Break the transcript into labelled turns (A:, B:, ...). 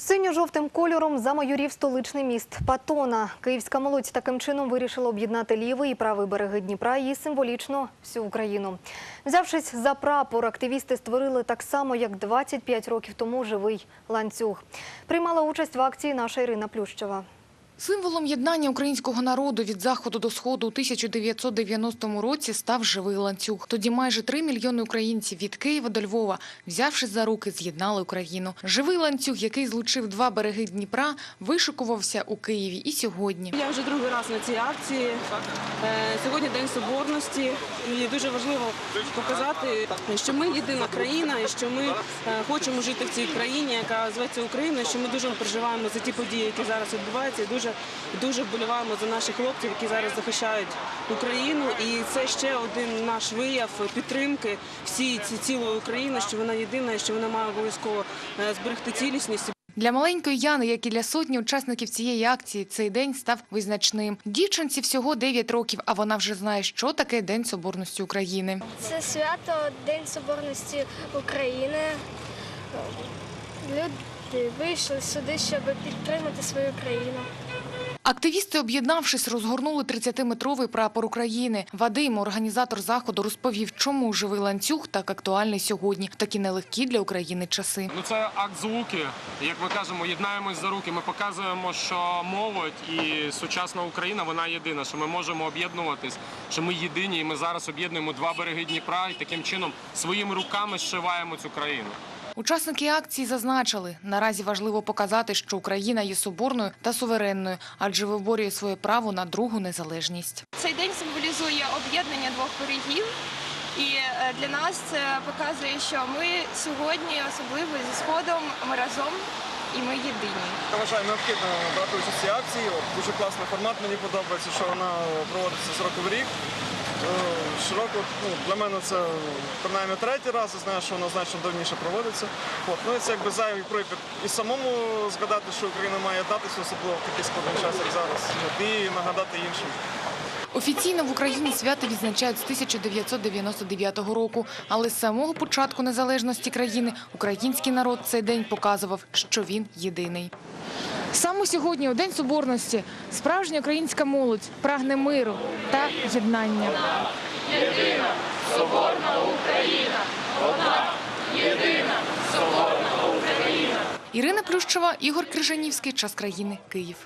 A: Синьо-жовтим кольором замайорів столичний міст Патона. Київська молодь таким чином вирішила об'єднати лівий і правий береги Дніпра і символічно всю Україну. Взявшись за прапор, активісти створили так само, як 25 років тому живий ланцюг. Приймала участь в акції наша Ірина Плющева.
B: Символом єднання українського народу від заходу до сходу у 1990 році став живий ланцюг. Тоді майже 3 мільйони українців від Києва до Львова, взявшись за руки, з'єднали Україну. Живий ланцюг, який злучив два береги Дніпра, вишикувався у Києві і сьогодні.
C: Я вже другий раз на цій акції. Е, Сьогодні День Соборності, і дуже важливо показати, що ми єдина країна, і що ми е, хочемо жити в цій країні, яка зветься Україна, що ми дуже переживаємо за ті події, які зараз відбуваються, і дуже дуже вболіваємо за наших хлопців, які зараз захищають Україну. І це ще один наш вияв підтримки всієї цілої України, що вона єдина, і що вона має обов'язково е, зберегти цілісність.
B: Для маленької Яни, як і для сотні учасників цієї акції, цей день став визначним. Дівчинці всього 9 років, а вона вже знає, що таке День Соборності України.
D: Це свято День Соборності України. Люди вийшли сюди, щоб підтримати свою країну.
B: Активісти, об'єднавшись, розгорнули 30-метровий прапор України. Вадим, організатор заходу, розповів, чому живий ланцюг так актуальний сьогодні в такі нелегкі для України часи.
E: Ну це акт злуки. Як ми кажемо, єднаємось за руки. Ми показуємо, що молодь і сучасна Україна вона єдина, що ми можемо об'єднуватись, що ми єдині, і ми зараз об'єднуємо два береги Дніпра і таким чином своїми руками зшиваємо цю країну.
B: Учасники акції зазначили, наразі важливо показати, що Україна є соборною та суверенною, адже виборює своє право на другу незалежність.
F: Цей день символізує об'єднання двох берегів. І е, для нас це показує, що ми сьогодні, особливо зі сходом, ми разом і ми єдині.
G: Я вважаю необхідно брати участь в цій акції. Дуже класний формат, мені подобається, що вона проводиться з року в рік. Е, Щороку ну, для мене це принаймні третій раз, я знаю, що вона значно давніше проводиться. От, ну, це якби зайвий припід і самому згадати, що Україна має датися, особливо в такий складний час, як зараз, і нагадати іншим.
B: Офіційно в Україні свято відзначають з 1999 року, але з самого початку незалежності країни український народ цей день показував, що він єдиний. Саме сьогодні, у День Соборності, справжня українська молодь прагне миру та єднання. Єдина соборна Україна, одна єдина соборна Україна. Ірина Плющова, Ігор Крижанівський, Час країни, Київ.